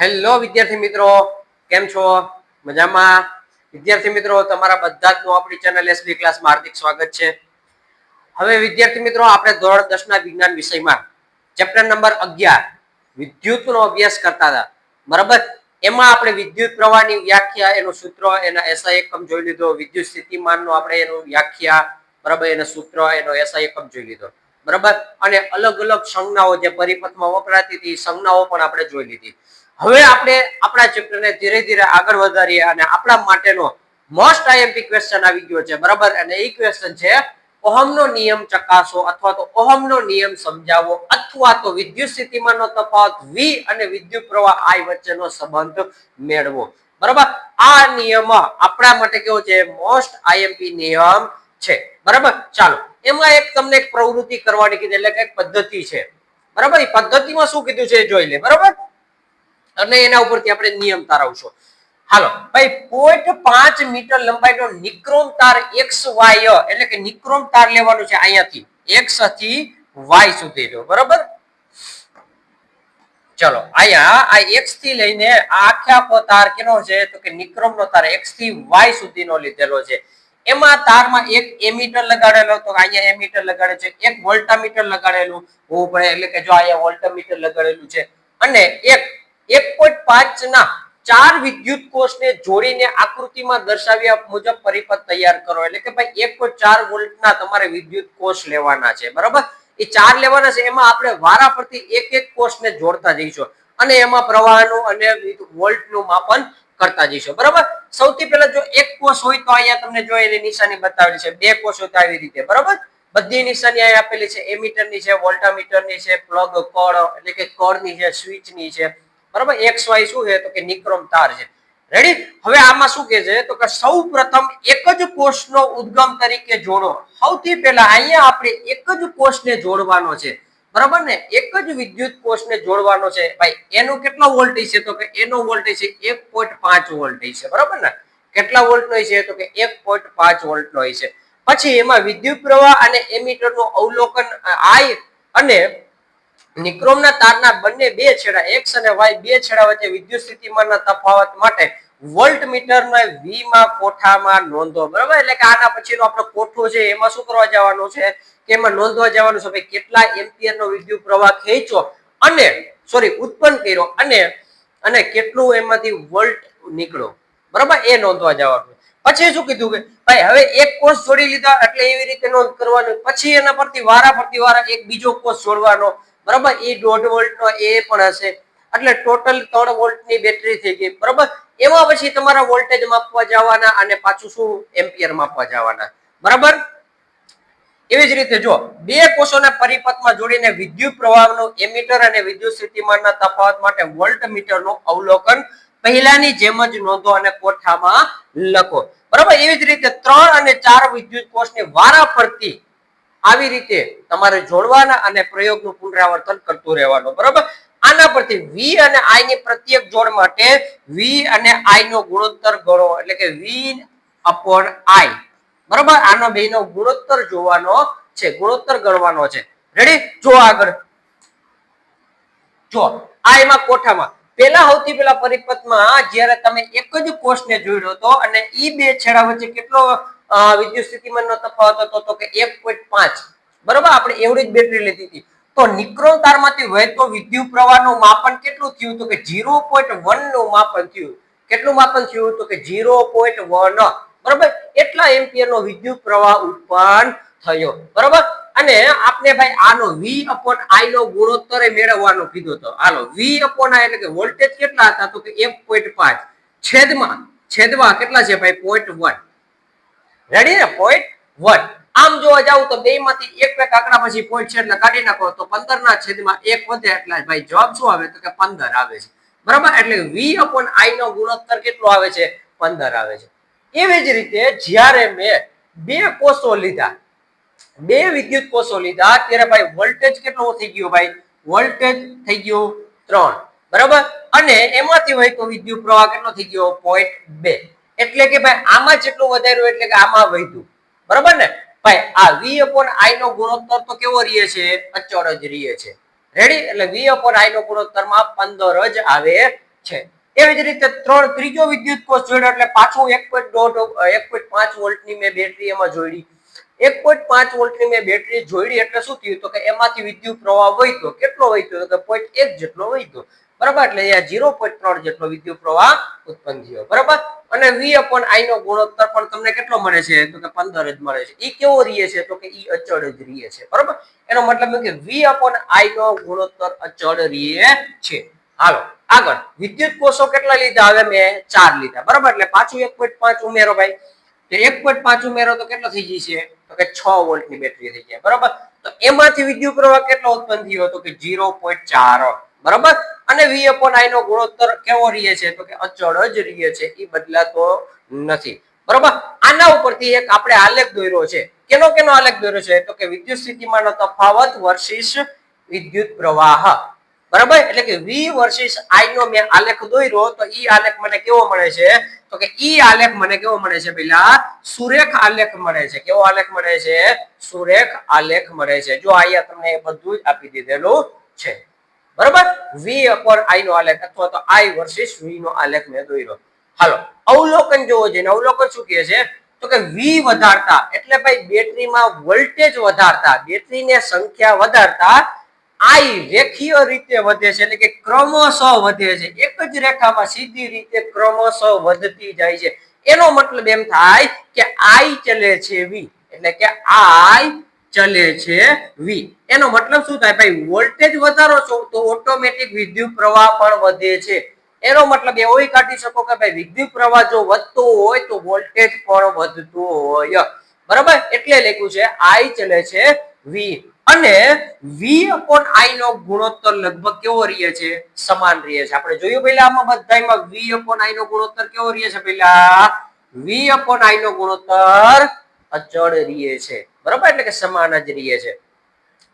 Hello વિદ્યાર્થી મિત્રો, કેમ છો? મજામાં? વિદ્યાર્થી મિત્રો, તમારા બધા જ નું આપણી ચેનલ એસબી ક્લાસમાં હાર્દિક સ્વાગત છે. હવે વિદ્યાર્થી મિત્રો, આપણે ધોરણ દસ ના વિજ્ઞાન વિષયમાં ચેપ્ટર નંબર અગિયાર, વિદ્યુતનો અભ્યાસ કરતા હતા. બરાબર? એમાં આપણે વિદ્યુત પ્રવાહની વ્યાખ્યા, એનું સૂત્ર, એના એસઆઈ એકમ જોઈ લીધો, વિદ્યુત સ્થિતિમાનનો આપણે એનું વ્યાખ્યા, બરાબર? એનું સૂત્ર, એનો એસઆઈ એકમ જોઈ લીધો. બરાબર? અને અલગ અલગ સંજ્ઞાઓ જે પરિપથમાં વપરાતી હતી સંજ્ઞાઓ પણ આપણે જોઈ લીધી. હવે આપણે આપણા ચેપ્ટરને ધીરે ધીરે આગળ વધારીએ અને આપણા માટેનો મોસ્ટ આઈએમપી ક્વેશ્ચન આવી ગયો છે, બરાબર? અને એ ક્વેશ્ચન છે, ઓહમનો નિયમ ચકાસો અથવા તો ઓહમનો નિયમ સમજાવો અથવા તો વિદ્યુત સ્થિતિમાનનો તફાવત V અને વિદ્યુત પ્રવાહ I વચ્ચેનો સંબંધ મેળવો. બરાબર? આ નિયમ આપણા માટે કેવો છે? મોસ્ટ આઈએમપી નિયમ છે. બરાબર? ચાલો, એમાં એક તમને એક પ્રવૃત્તિ કરવાની કીધી, એટલે કે પદ્ધતિ છે. બરાબર? એ પદ્ધતિમાં શું કીધું છે જોઈ લે. બરાબર? અને એના ઉપરથી આપણે નિયમ તારવશો. હાલો, ભાઈ પોઈન્ટ પાંચ મીટર લંબાઈનો નિક્રોમ તાર એક્સ વાય એટલે કે નિક્રોમ તાર લેવાનો છે અહીંયાથી. એક્સથી વાય સુધીનો બરોબર? ચલો, અહીંયા આ એક્સથી લઈને આ તાર કેનો છે? તો કે નિક્રમ નો તાર એક્સથી વાય સુધીનો લીધેલો છે. એમાં તારમાં એક એમીટર લગાડેલો, તો અહીંયા એમીટર લગાડે છે, એક વોલ્ટામીટર લગાડેલું. હોવું પડે એટલે કે જો અહીંયા વોલ્ટામીટર લગાડેલું છે. અને એક એક પોઈન્ટ પાંચ ચાર વિદ્યુત કોષને જોડીને આકૃતિમાં દર્શાવ્યા મુજબ પરિપથ તૈયાર કરો. એટલે કે ભાઈ એક પોઈન્ટ ચાર વોલ્ટના તમારે વિદ્યુત કોષ લેવાના છે. બરાબર? એ ચાર લેવાના છે, એમાં આપણે વારા પરથી એક એક કોષને જોડતા જઈશું અને એમાં પ્રવાહનું અને વોલ્ટનું માપન કરતા જઈશું. બરાબર? સૌથી પહેલા જો એક કોષ હોય તો અહીંયા તમને જો એની નિશાની બતાવેલી છે, બે કોષ હોય તો આવી રીતે. બરાબર? બધી નિશાની અહીંયા આપેલી છે, એમીટરની છે, વોલ્ટામીટરની છે, પ્લગ, કળ, એટલે કે કળની છે, સ્વિચની છે. બરાબર? એક્સ વાય શું છે? તો કે નિક્રમ તાર છે. રેડી હવે આમાં શું કે છે? તો કે સૌ પ્રથમ એક જ કોષનો ઉદ્ગમ તરીકે જોડો. સૌથી પહેલા અહીંયા આપણે એક જ કોષને જોડવાનો છે. બરાબર ને? એક જ વિદ્યુત કોષને જોડવાનો છે. ભાઈ, એનો કેટલો વોલ્ટેજ છે? તો કે એનો વોલ્ટેજ છે એક પોઈન્ટ પાંચ વોલ્ટેજ છે. બરાબર ને? કેટલા વોલ્ટનો છે? તો કે એક પોઈન્ટ પાંચ વોલ્ટનો છે. પછી એમાં વિદ્યુત પ્રવાહ અને એમીટરનું અવલોકન આય અને નિક્રોમના તારના બંને બે છેડા એક્સ અને વાય બે છેડા વચ્ચે વિદ્યુત સ્થિતિમાનના તફાવત માટે વોલ્ટ મીટરના વી માં કોઠામાં નોંધો. બરાબર? એટલે કે આના પછીનો આપણો કોઠો છે, એમાં શું કરવા જવાનું છે? કે એમાં નોંધવા જવાનું છે, ભાઈ, કેટલા એમ્પિયરનો વિદ્યુત પ્રવાહ ખેંચો અને સોરી ઉત્પન્ન કર્યો અને અને કેટલું એમાંથી વોલ્ટ નીકળો બરાબર? એ નોંધવા જવાનું પછી શું કીધું કે, ભાઈ, હવે એક કોષ જોડી લીધા એટલે એવી રીતે નોંધ કરવાનું. પછી એના પરથી વારા પરથી વારા એક બીજો કોષ જોડવાનો. બરાબર? એ દોઢ વોલ્ટ નો એ પણ હશે. એટલે ટોટલ ત્રણ વોલ્ટની બેટરી થઈ ગઈ. બરાબર? એમાં પછી તમારા વોલ્ટેજ માપવા જવાના અને પાછું શું એમ્પિયર માપવા જવાના? બરાબર? એવી જ રીતે જો, બે કોષોના પરિપથમાં જોડીને વિદ્યુત પ્રવાહનું એમીટર અને વિદ્યુત સ્થિતિમાનના તફાવત માટે વોલ્ટમીટરનું અવલોકન પહેલાની જેમ જ નોંધો અને કોઠામાં લખો. બરાબર? એવી જ રીતે ત્રણ અને ચાર વિદ્યુત કોષની વારા ફરતી આવી રીતે તમારે જોડવાના અને પ્રયોગનું પુનરાવર્તન કરતું રહેવાનું, બરોબર? આના પરથી વી અને આઈ ની પ્રત્યેક જોડ માટે વી અને આઈ નો ગુણોત્તર ગણો, એટલે કે વી અપોન આઈ બરોબર? આનો બે નો ગુણોત્તર જોવાનો છે, ગુણોત્તર ગણવાનો છે. રેડી જો આગળ. જો, આ એમાં કોઠામાં. પેલા સૌથી પેલા પરિપથમાં જ્યારે તમે એક જ કોષને જોડ્યો હતો અને ઈ બે છેડા વચ્ચે કેટલો વિદ્યુત સ્થિતિમાનનો તફાવત હતો તો કે એક પોઈન્ટ પાંચ. બરાબર? આપણે એવરેજ બેટરી લીધી હતી. તો નિક્રોન તારમાંથી વહેતો વિદ્યુત પ્રવાહનું માપન કેટલું થયું તો કે ઝીરો પોઈન્ટ વનનું માપન થયું. કેટલું માપન થયું તો કે ઝીરો પોઈન્ટ વન બરોબર? એટલા એમ્પિયર નો વિદ્યુત પ્રવાહ ઉત્પન્ન થયો. બરાબર? અને આપણે ભાઈ આનો વી અપોન આઈ નો ગુણોત્તર મેળવવાનો કીધો તો. હાલો વી અપોન આઈ એટલે કે વોલ્ટેજ કેટલા હતા તો કે એક પોઈન્ટ પાંચ. છેદમાં છેદમાં કેટલા છે ભાઈ? પોઈન્ટ વન રેડી ને? પોઈન્ટ વન આમ જોવા જાવ તો બે માંથી એક એક આંકડા પછી પોઈન્ટ છે એટલે કાઢી નાખો. તો પંદર ના છેદમાં એક વધે એટલે ભાઈ જવાબ શું આવે? તો કે પંદર આવે છે. બરાબર? એટલે વી અપોન આઈ નો ગુણોત્તર કેટલો આવે છે? પંદર આવે છે. એવી જ રીતે જ્યારે મેં બે કોષો લીધા, બે વિદ્યુત કોષો લીધા, ત્યારે ભાઈ વોલ્ટેજ કેટલો થઈ ગયો ભાઈ? વોલ્ટેજ થઈ ગયો ત્રણ. બરાબર? અને એમાંથી વહેતો વિદ્યુત પ્રવાહ કેટલો થઈ ગયો? પોઈન્ટ બે. એટલે કે ભાઈ આમાં જેટલું વધાર્યું એટલે કે આમાં વધ્યું. બરાબર ને? ભાઈ, આ વી અપોન આઈ નો ગુણોત્તર તો કેવો રહે છે? અચળ જ રહે છે. રેડી એટલે વી અપોન આઈ નો ગુણોત્તરમાં પંદર જ આવે છે. એવી જ રીતે ત્રણ ત્રીજો વિદ્યુત કોષ જોડ્યો એટલે પાછું એક પોઈન્ટ દોઢ, એક પોઈન્ટ પાંચ વોલ્ટની મેં બેટરી એમાં જોડી. એક પોઈન્ટ પાંચ વોલ્ટની મેં બેટરી જોડી એટલે શું થયું તો કે એમાંથી વિદ્યુત પ્રવાહ વહેતો કેટલો વહેતો તો કે પોઈન્ટ એક જેટલો વહેતો બરાબર? એટલે અહીંયા ઝીરો પોઈન્ટ ત્રણ જેટલો વિદ્યુત પ્રવાહ ઉત્પન્ન થયો. બરાબર? અને વી અપોન આઈ નો ગુણોત્તર પણ તમને કેટલો મળે છે? તો કે પંદર જ મળે છે. એ કેવો રીએ છે? તો કે ઈ અચળ જ રીએ છે. બરાબર? એનો મતલબ કે વી અપોન આઈ નો ગુણોત્તર અચળ રીએ છે. હાલો, આગળ. વિદ્યુત કોષો કેટલા લીધા? હવે મેં ચાર લીધા. બરાબર? એટલે પાછું એક પોઈન્ટ પાંચ ઉમેરો ભાઈ. એક પોઈન્ટ પાંચ ઉમેરો તો કેટલો થઈ જશે? તો કે છ વોલ્ટની બેટરી થઈ જાય, બરાબર? તો એમાંથી વિદ્યુત કેટલો ઉત્પન્ન થયો તો કે ઝીરો પોઈન્ટ બરાબર? અને વી અપોન આઈ નો ગુણોત્તર કેવો રહે છે? તો કે અચળ જ રહે છે, એ બદલાતો નથી, બરાબર? આના ઉપરથી એક આપણે આલેખ દોર્યો છે. કેનો કેનો આલેખ દોર્યો છે? તો કે વિદ્યુત સ્થિતિમાનનો તફાવત વર્સિસ વિદ્યુત પ્રવાહ. બરાબર? એટલે કે વી વર્સિસ આઈ નો મેં આલેખ દોર્યો તો ઈ આલેખ મને કેવો મળે છે? તો કે ઈ આલેખ મને કેવો મળે છે પેલા? સુરેખ આલેખ મળે છે. કેવો આલેખ મળે છે? સુરેખ આલેખ મળે છે. જો અહીંયા તમને એ બધું જ આપી દીધેલું છે. બરાબર? વી અપોન આઈ નો આલેખ અથવા તો આઈ વર્સિસ વી નો આલેખ મેં દોર્યો. હાલો, અવલોકન જોવો જોઈએ અવલોકન શું કહે છે? તો કે વી વધારતા. એટલે ભાઈ બેટરીમાં વોલ્ટેજ વધારતા. બેટરીને સંખ્યા વધારતા. આઈ રેખીય રીતે વધે છે એટલે કે ક્રમશઃ વધે છે. એક જ રેખામાં સીધી રીતે ક્રમશઃ વધતી જાય છે. એનો મતલબ એમ થાય કે આઈ ચલે છે વી. એટલે કે આઈ ચલે છે વી. એનો મતલબ શું થાય? ભાઈ, વોલ્ટેજ વધારો છો તો ઓટોમેટિક વિદ્યુત પ્રવાહ પણ વધે છે. એનો મતલબ એવો કાઢી શકો કે ભાઈ, વિદ્યુત પ્રવાહ જો વધતો હોય તો વોલ્ટેજ પણ વધતો હોય. બરાબર? એટલે લખ્યું છે, આઈ ચલે છે વી. અને વી અપોન આઈ નો ગુણોત્તર લગભગ કેવો રહે છે? સમાન રહે છે. આપણે જોયું પહેલા આમાં બધામાં વી અપોન આઈ નો ગુણોત્તર કેવો રહે છે પહેલા? વી અપોન આઈ નો ગુણોત્તર અચળ રહે છે. બરાબર? એટલે કે સમાન જ રહે છે.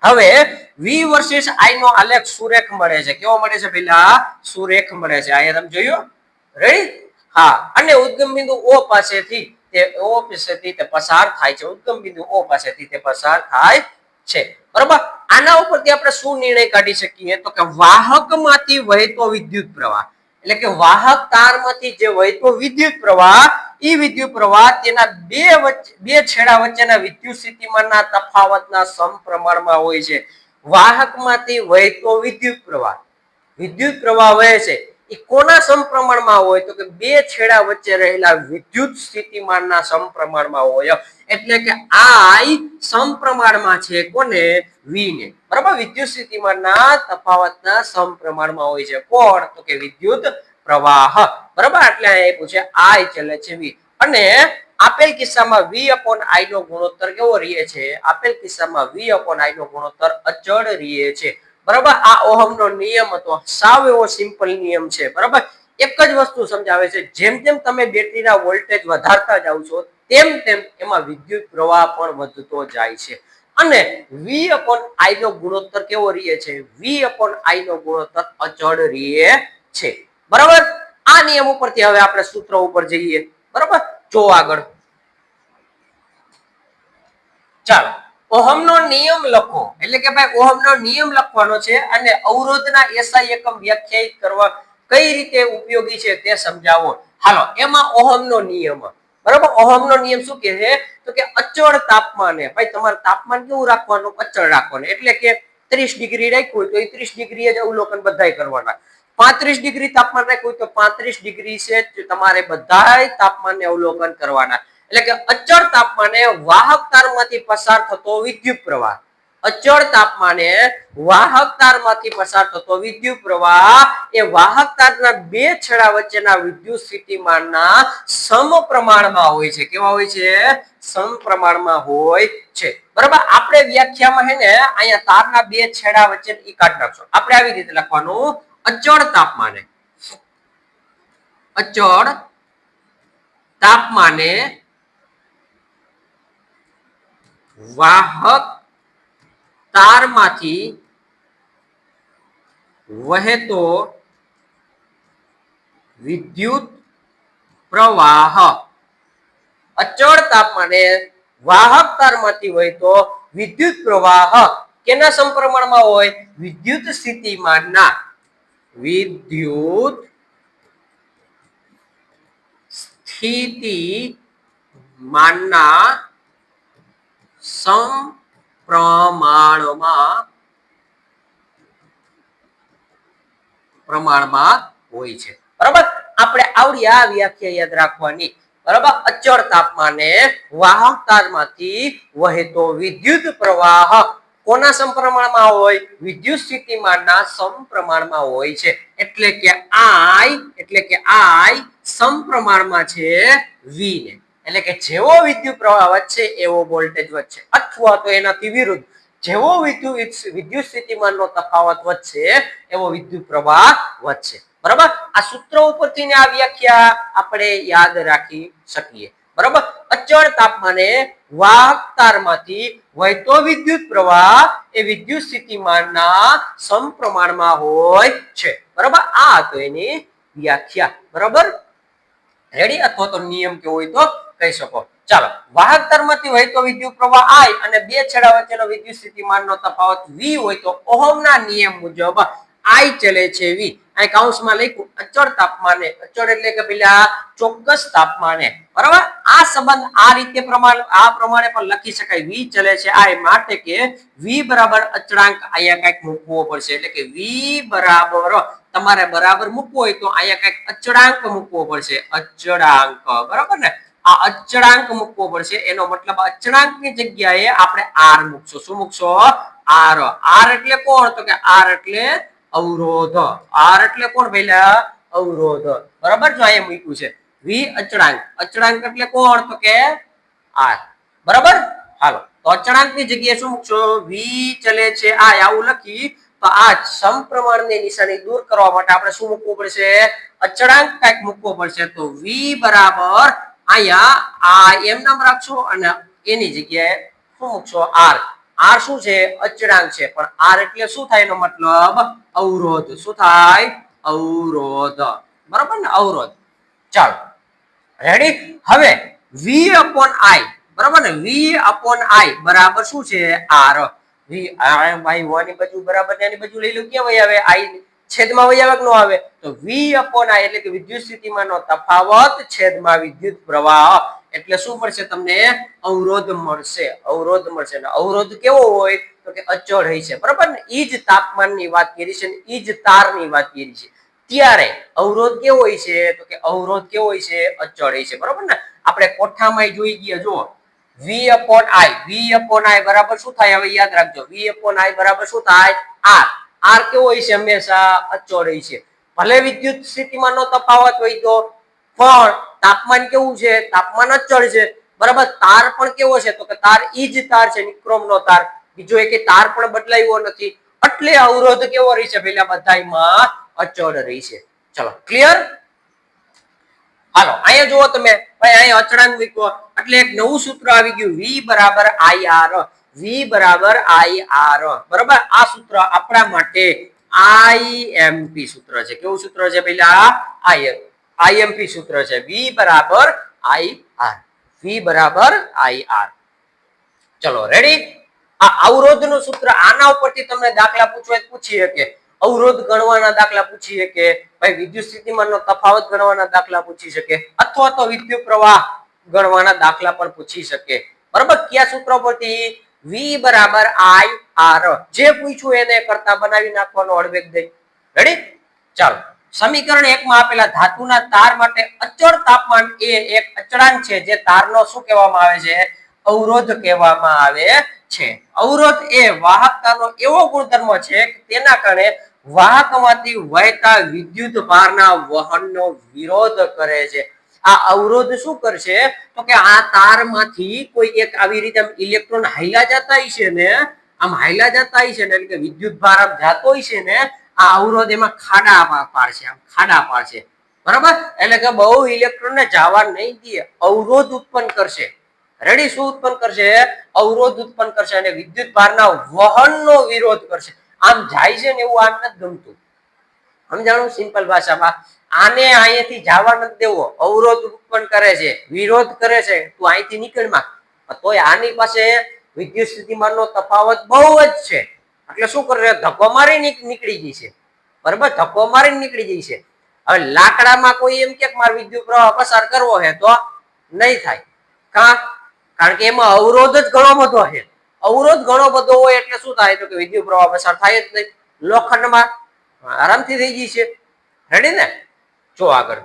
હવે વી વર્સિસ આઈ નો આલેખ સુરેખ મળે છે. કેવો મળે છે પહેલા? સુરેખ મળે છે. અહીંયા તમે જોયું? રેડી હા. અને ઉદ્ગમ બિંદુ ઓ પાસેથી તે ઓ પાસેથી તે પસાર થાય છે. ઉદ્ગમ બિંદુ ઓ પાસેથી તે પસાર થાય છે. બરાબર? આના ઉપરથી આપણે શું નિર્ણય કાઢી શકીએ? તો કે વાહકમાંથી વહેતો વિદ્યુત પ્રવાહ. એટલે કે વાહક તારમાંથી જે વહેતો વિદ્યુત પ્રવાહ એ વિદ્યુત પ્રવાહ તેના બે વચ્ચે, બે છેડા વચ્ચેના વિદ્યુત સ્થિતિમાનના તફાવતના સમપ્રમાણમાં હોય છે. વાહકમાંથી વહેતો વિદ્યુત પ્રવાહ. વિદ્યુત પ્રવાહ વહે છે. એ કોના સમપ્રમાણમાં હોય? તો કે બે છેડા વચ્ચે રહેલા વિદ્યુત સ્થિતિમાનના સમપ્રમાણમાં હોય. એટલે કે આઈ સમપ્રમાણમાં છે કોને? વી બરાબર? વિદ્યુત સ્થિતિમાનના તફાવતના સમપ્રમાણમાં હોય છે. કોણ? તો કે વિદ્યુત પ્રવાહ. બરાબર? એટલે અહીંયા પૂછે, આઈ ચલે છે વી. અને આપેલ કિસ્સામાં વી અપોન આઈ નો ગુણોત્તર કેવો રહે છે? આપેલ કિસ્સામાં વી અપોન આઈ નો ગુણોત્તર અચળ રહે છે. બરાબર? આ ઓહમનો નિયમ હતો. સાવ એવો સિમ્પલ નિયમ છે. બરાબર? એક જ વસ્તુ સમજાવે છે. જેમ જેમ તમે બેટરીના વોલ્ટેજ વધારતા જાવ છો, તેમ તેમ એમાં વિદ્યુત પ્રવાહ પણ વધતો જાય છે. અને વી અપોન આઈ નો ગુણોત્તર કેવો રહે છે? વી અપોન આઈ નો ગુણોત્તર અચળ રહે છે. બરાબર? આ નિયમ ઉપરથી હવે આપણે સૂત્ર ઉપર જઈએ. બરાબર? જો આગળ. ચાલો. ઓહમનો નિયમ લખો. એટલે કે ભાઈ ઓહમનો નિયમ લખવાનો છે અને અવરોધના એસઆઈ એકમ વ્યાખ્યાયિત કરવા કઈ રીતે ઉપયોગી છે તે સમજાવો. હાલો, એમાં ઓહમનો નિયમ. બરાબર? ઓહમનો નિયમ શું કહે છે? તો કે અચળ તાપમાને, ભાઈ તમારે તાપમાન કેવું રાખવાનું? અચળ રાખવાનું. એટલે કે ત્રીસ ડિગ્રી રાખ્યું તો એ ત્રીસ ડિગ્રી જ અવલોકન બધાય કરવાના. પાંત્રીસ ડિગ્રી તાપમાન રાખ્યું તો પાંત્રીસ ડિગ્રી છે તમારે બધા તાપમાનને અવલોકન કરવાના. એટલે કે અચળ તાપમાને વાહક તારમાંથી પસાર થતો વિદ્યુત પ્રવાહ. અચળ તાપમાને વાહક તારમાંથી પસાર થતો વિદ્યુત પ્રવાહ એ વાહક તારના બે છેડા વચ્ચેના વિદ્યુત સ્થિતિમાનના સમપ્રમાણમાં હોય છે. કેવા હોય છે? સમપ્રમાણમાં હોય છે. બરાબર? આપણે વ્યાખ્યામાં હે ને અહીંયા તારના બે છેડા વચ્ચે ઈ કાઢ નાખશો. આપણે આવી રીતે લખવાનું. અચળ તાપમાને. અચળ તાપમાને વાહક તારમાંથી વહેતો વિદ્યુત પ્રવાહ. અચળ તાપમાને વાહક તારમાંથી વહેતો વિદ્યુત પ્રવાહ. કેના સંપ્રમણમાં હોય? વિદ્યુત સ્થિતિમાનના. વિદ્યુત સ્થિતિ માનના સમપ્રમાણમાં પ્રમાણમાં હોય છે. બરાબર? આપણે આવડી આ વ્યાખ્યા યાદ રાખવાની. બરાબર? અચળ તાપમાને વાહકતારમાંથી વહેતો વિદ્યુત પ્રવાહ કોના સમપ્રમાણમાં હોય? વિદ્યુત સ્થિતિમાનના સમપ્રમાણમાં હોય છે. એટલે કે આઈ એટલે કે આઈ સમપ્રમાણમાં છે વી ને. એટલે કે જેવો વિદ્યુત પ્રવાહ વધશે, એવો વોલ્ટેજ વધશે. અથવા તો એનાથી વિરુદ્ધ, જેવો વિદ્યુત વિદ્યુત સ્થિતિમાનનો તફાવત વધશે, એવો વિદ્યુત પ્રવાહ વધશે. બરાબર? આ સૂત્ર ઉપરથી આ વ્યાખ્યા આપણે યાદ રાખી શકીએ. બરાબર? અચળ તાપમાને વાહક તારમાંથી વહેતો વિદ્યુત પ્રવાહ એ વિદ્યુત સ્થિતિમાનના સમપ્રમાણમાં હોય છે. બરાબર? આ હતો એની વ્યાખ્યા. બરાબર? રેડી અથવા તો નિયમ કેવો હોય તો કહી શકો. ચાલો, વાહક તારમાંથી વહેતો વિદ્યુત પ્રવાહ આઈ અને બે છેડા વચ્ચેનો વિદ્યુત સ્થિતિમાનનો તફાવત વી હોય તો ઓહમના નિયમ મુજબ આઈ ચલે છે વી અહીં કૌંસમાં લખ્યું, અચળ તાપમાને, અચળ એટલે કે પેલા ચોક્કસ તાપમાને. બરાબર? આ સંબંધ આ રીતે પ્રમાણે, આ પ્રમાણે પણ લખી શકાય. વી ચલે છે આઈ માટે કે વી બરાબર અચળાંક અહીંયા કંઈક મૂકવો પડશે. એટલે કે વી બરાબર, તમારે બરાબર મૂકવો હોય તો અહીંયા કંઈક અચળાંક મૂકવો પડશે. અચળાંક. બરાબર ને? આ અચળાંક મૂકવો પડશે. એનો મતલબ અચળાંકની જગ્યાએ આપણે આર મૂકશું. શું મૂકશો? આર આર એટલે કોણ? તો કે આર એટલે અવરોધ. આર એટલે કોણ પહેલા અવરોધ. બરાબર? જો અહીંયા મૂક્યું છે. વી અચળાંક. અચળાંક એટલે કોણ? તો કે આર બરાબર? હાલો. તો અચળાંકની જગ્યાએ શું મૂકશો? વી ચલે છે આ. આવું લખી તો આ સમપ્રમાણની નિશાની દૂર કરવા માટે આપણે શું મૂકવું પડશે? અચળાંક કંઈક મૂકવો પડશે. તો વી બરાબર અહીંયા આ એમ નામ રાખશો અને એની જગ્યાએ શું મૂકશો આર. આર શું છે? અચળાંક છે. પણ આર એટલે શું થાય એનો મતલબ? અવરોધ. શું થાય? અવરોધ. બરાબર ને? અવરોધ. ચાલો. રેડી હવે વી અપોન આઈ બરાબર ને? વી અપોન આઈ બરાબર શું છે? આર વી ભાઈ વાની બાજુ બરાબર ને? બાજુ લઈ લો. ક્યાં ભાઈ આવે? આઈ છેદમાં વહી નો આવે. તો વી અપોન આઈ એટલે કે વિદ્યુત સ્થિતિમાનનો તફાવત છેદમાં વિદ્યુત પ્રવાહ. એટલે શું મળશે તમને? અવરોધ મળશે. અવરોધ મળશે. અને અવરોધ કેવો હોય? તો કે અચળ હોય છે. બરાબર ને? ઈ જ તાપમાનની વાત કરી છે ને ઈ જ તારની વાત કરી છે. ત્યારે અવરોધ કેવો હોય છે? તો કે અવરોધ કેવો હોય છે? અચળ હોય છે. બરાબર ને? આપણે કોઠામાં જોઈ ગયા, જુઓ. વી upon i V upon i બરાબર શું થાય? હવે યાદ રાખજો. વી અપોન આઈ બરાબર શું થાય? આર આર કેવો હોય છે? હંમેશા અચોળ હોય છે. ભલે વિદ્યુત સ્થિતિમાનનો તફાવત હોય તો, પણ તાપમાન કેવું છે? તાપમાન અચળ છે. બરાબર, તાર પણ કેવો છે? તો કે તાર ઈ જ તાર છે, નિક્રોમનો તાર. બીજો એક તાર પણ બદલાયો નથી. એટલે અવરોધ કેવો રહી છે પેલા બધામાં અચળ રહી છે. ચલો ક્લિયર હાલો, અહીંયા જુઓ તમે. અહીંયા અચળાંક મૂક્યો. એટલે એક નવું સૂત્ર આવી ગયું. વી બરાબર આઈ આર વી બરાબર આઈ બરાબર? આ સૂત્ર આપણા માટે આઈએમપી સૂત્ર છે. કેવું સૂત્ર છે પેલા આઈ આઈએમપી સૂત્ર છે. વી બરાબર આઈ આર બરાબર આઈ ચલો રેડી આ અવરોધનું સૂત્ર આના ઉપરથી તમને દાખલા પૂછવા પૂછી શકે. અવરોધ ગણવાના દાખલા પૂછી શકે. ભાઈ, વિદ્યુત સ્થિતિમાનનો તફાવત ગણવાના દાખલા પૂછી શકે. અથવા તો વિદ્યુત પ્રવાહ ગણવાના દાખલા પણ પૂછી શકે. બરાબર? કયા સૂત્ર પરથી વી બરાબર આઈ આર. જે પૂછ્યું એને કરતા બનાવી નાખવાનો અડવેગ દઈ. રેડી ચાલો. સમીકરણ એક માં આપેલા ધાતુના તાર માટે અચળ તાપમાન એ એક અચળાંક છે. જે તારનો શું કહેવામાં આવે છે? અવરોધ કહેવામાં આવે છે. અવરોધ એ વાહકતાનો એવો ગુણધર્મ છે કે તેના કારણે વાહકમાંથી વહેતા વિદ્યુત ભારના વહનનો વિરોધ કરે છે. આ અવરોધ શું કરશે? તો કે આ તારમાંથી કોઈ એક આવી રીતે ઇલેક્ટ્રોન હાઈલા જતા છે ને, આમ હાઈલા જતા છે ને, એટલે કે વિદ્યુત ભાર આમ જાતો છે ને, આ અવરોધ એમાં ખાડા પાડશે, આમ ખાડા પાડશે. બરાબર? એટલે કે બહુ ઇલેક્ટ્રોન ને જવા નહીં દે, અવરોધ ઉત્પન્ન કરશે. રેડી શું ઉત્પન્ન કરશે? અવરોધ ઉત્પન્ન કરશે અને વિદ્યુત ભારના વહનનો વિરોધ કરશે. આમ જાય છે ને એવું આમ નથી ગમતું. સમજાણું? સિમ્પલ ભાષામાં. આને અહીંયાથી જવા નથી દેવો. અવરોધ ઉત્પન્ન કરે છે, વિરોધ કરે છે. તું અહીંથી નીકળમાં તોય આની પાસે વિદ્યુત સ્થિતિમાનનો તફાવત બહુ જ છે. એટલે શું કરે ધક્કો મારી નીકળી ગઈ છે. બરાબર? ધક્કો મારી નીકળી ગઈ છે. હવે લાકડામાં કોઈ એમ કે મારે વિદ્યુત પ્રવાહ પસાર કરવો છે તો નહીં થાય. કા? કારણ કે એમાં અવરોધ જ ઘણો બધો છે. અવરોધ ઘણો બધો હોય એટલે શું થાય? તો કે વિદ્યુત પ્રવાહ પસાર થાય જ નહીં. લોખંડમાં આરામથી થઈ ગઈ છે. રેડી ને? જો આગળ.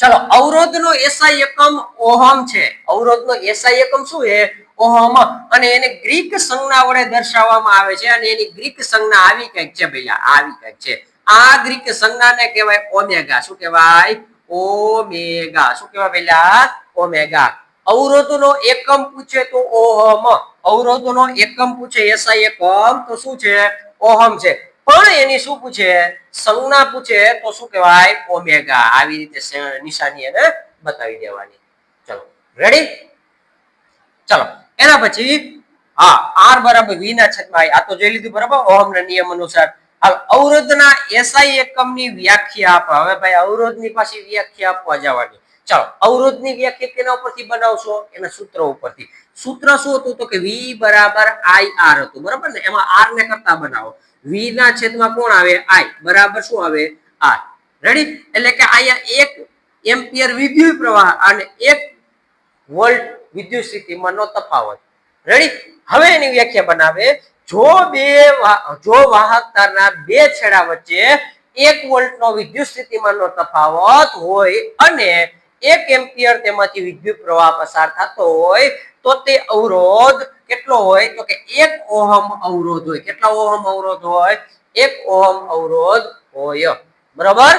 ચલો, અવરોધનો એસઆઈ એકમ ઓહમ છે. અવરોધનો એસઆઈ એકમ શું છે? ઓહમ. અને એને ગ્રીક સંજ્ઞા વડે દર્શાવવામાં આવે છે અને એની ગ્રીક સંજ્ઞા આવી કંઈક છે ભઈલા, આવી કંઈક છે. આ ગ્રીક સંજ્ઞાને કહેવાય ઓમેગા. શું કહેવાય? ઓમેગા. શું કહેવાય ભઈલા? ઓમેગા. અવરોધનો એકમ પૂછે તો ઓહમ. અવરોધનો એકમ પૂછે એસઆઈ એકમ. તો શું છે? ઓહમ છે. પણ એની શું પૂછે? સંજ્ઞા પૂછે તો શું કહેવાય? ઓમેગા. આવી રીતે નિશાની એને બતાવી દેવાની. ચલો. રેડી ચલો. એના પછી, હા, આર બરાબર વી ના છેદમાં. આ તો જોઈ લીધું બરાબર? ઓહમના નિયમ અનુસાર. હવે અવરોધના એસઆઈ એકમની વ્યાખ્યા આપો. હવે ભાઈ અવરોધની પાછી વ્યાખ્યા આપવા જવાની. ચાલો. અવરોધની વ્યાખ્યા કેના ઉપરથી બનાવશો? એના સૂત્ર ઉપરથી. સૂત્ર શું હતું? તો કે વી બરાબર આઈ આર હતું. બરાબર ને? એમાં આર ને કરતા બનાવો. વી ના છેદમાં કોણ આવે? આઈ. બરાબર શું આવે? આર. રેડી એટલે કે અહીંયા એક એમ્પિયર વિદ્યુત પ્રવાહ અને એક વોલ્ટ વિદ્યુત સ્થિતિમાનનો તફાવત. રેડી હવે એની વ્યાખ્યા બનાવે. જો બે જો વાહક તારના બે છેડા વચ્ચે એક વોલ્ટનો વિદ્યુત સ્થિતિમાનનો તફાવત હોય અને એક એમ્પિયર તેમાંથી વિદ્યુત પ્રવાહ પસાર થતો હોય, તો તે અવરોધ કેટલો હોય? તો કે એક ઓહમ અવરોધ હોય. કેટલા ઓહમ અવરોધ હોય? એક ઓહમ અવરોધ હોય. બરાબર?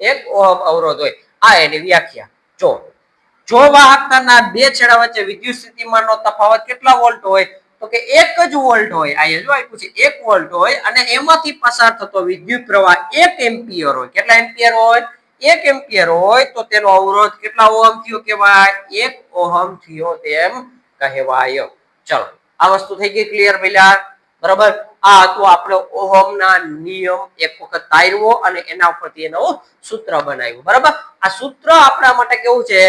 એક ઓહમ અવરોધ હોય. આ એની વ્યાખ્યા. જો જો વાહકતાના બે છેડા વચ્ચે વિદ્યુત સ્થિતિમાનનો તફાવત કેટલા વોલ્ટ હોય? તો કે એક જ વોલ્ટ હોય. આ જો આપ્યું છે, એક વોલ્ટ હોય અને એમાંથી પસાર થતો વિદ્યુત પ્રવાહ એક એમ્પિયર હોય. કેટલા એમ્પિયર હોય? એક એમ્પિયર હોય તો તેનો અવરોધ કેટલા ઓહમ થયો કહેવાય? એક ઓહમ થયો તેમ કહેવાય. ચલો, આ વસ્તુ થઈ ગઈ ક્લિયર પેલા? બરાબર? આ હતું આપણે ઓહમના નિયમ એક વખત તારવો અને એના ઉપરથી એનું સૂત્ર બનાવ્યું. બરાબર? આ સૂત્ર આપણા માટે કેવું છે?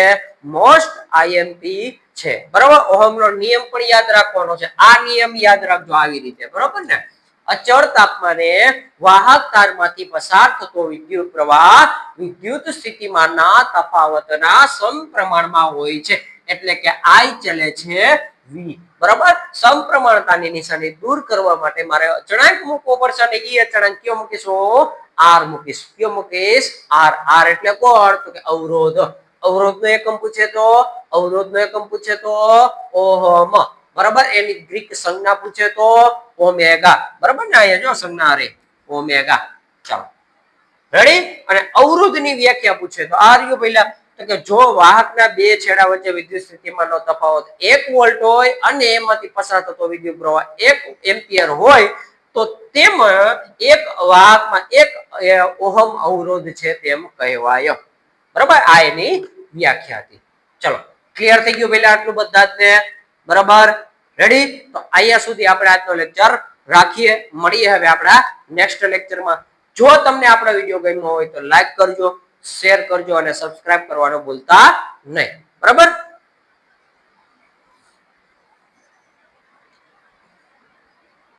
મોસ્ટ આઈએમપી છે. બરાબર? ઓહમનો નિયમ પણ યાદ રાખવાનો છે. આ નિયમ યાદ રાખજો આવી રીતે. બરાબર ને? અચળ તાપમાને વાહક તારમાંથી પસાર થતો વિદ્યુત પ્રવાહ વિદ્યુત સ્થિતિમાનના તફાવતના સમપ્રમાણમાં હોય છે. એટલે કે આઈ ચલે છે વી બરાબર? સમપ્રમાણતાની નિશાની દૂર કરવા માટે મારે અચળાંક મૂકવો પડશે અને ઈ અચળાંક કયો મૂકીશું? આર મૂકીશ. કયો મૂકીશ? આર આર એટલે કોણ? તો કે અવરોધ. અવરોધનો એકમ પૂછે તો? અવરોધનો એકમ પૂછે તો? ઓહમ. બરાબર? એની ગ્રીક સંજ્ઞા પૂછે તો ઓમેગા. બરાબર ને અહીંયા જો સંજ્ઞા રે, ઓમેગા. ચાલો. રેડી અને અવરોધની વ્યાખ્યા પૂછે તો આ રહ્યું પહેલા. તો કે જો વાહકના બે છેડા વચ્ચે વિદ્યુત સ્થિતિમાનનો તફાવત એક વોલ્ટ હોય અને એમાંથી પસાર થતો વિદ્યુત પ્રવાહ એક એમ્પિયર હોય, તો તેમાં એક વાહકમાં એક ઓહમ અવરોધ છે તેમ કહેવાય. બરાબર? આ એની વ્યાખ્યા હતી. ચલો. ક્લિયર થઈ ગયું પેલા આટલું બધા જ ને બરાબર? રેડી તો અહીંયા સુધી આપણે આજનો લેક્ચર રાખીએ. મળીએ હવે આપણા નેક્સ્ટ લેક્ચરમાં જો તમને આપણો વીડિયો ગમ્યો હોય તો લાઈક કરજો શેર કરજો અને સબસ્ક્રાઇબ કરવાનું ભૂલતા નહીં. બરાબર?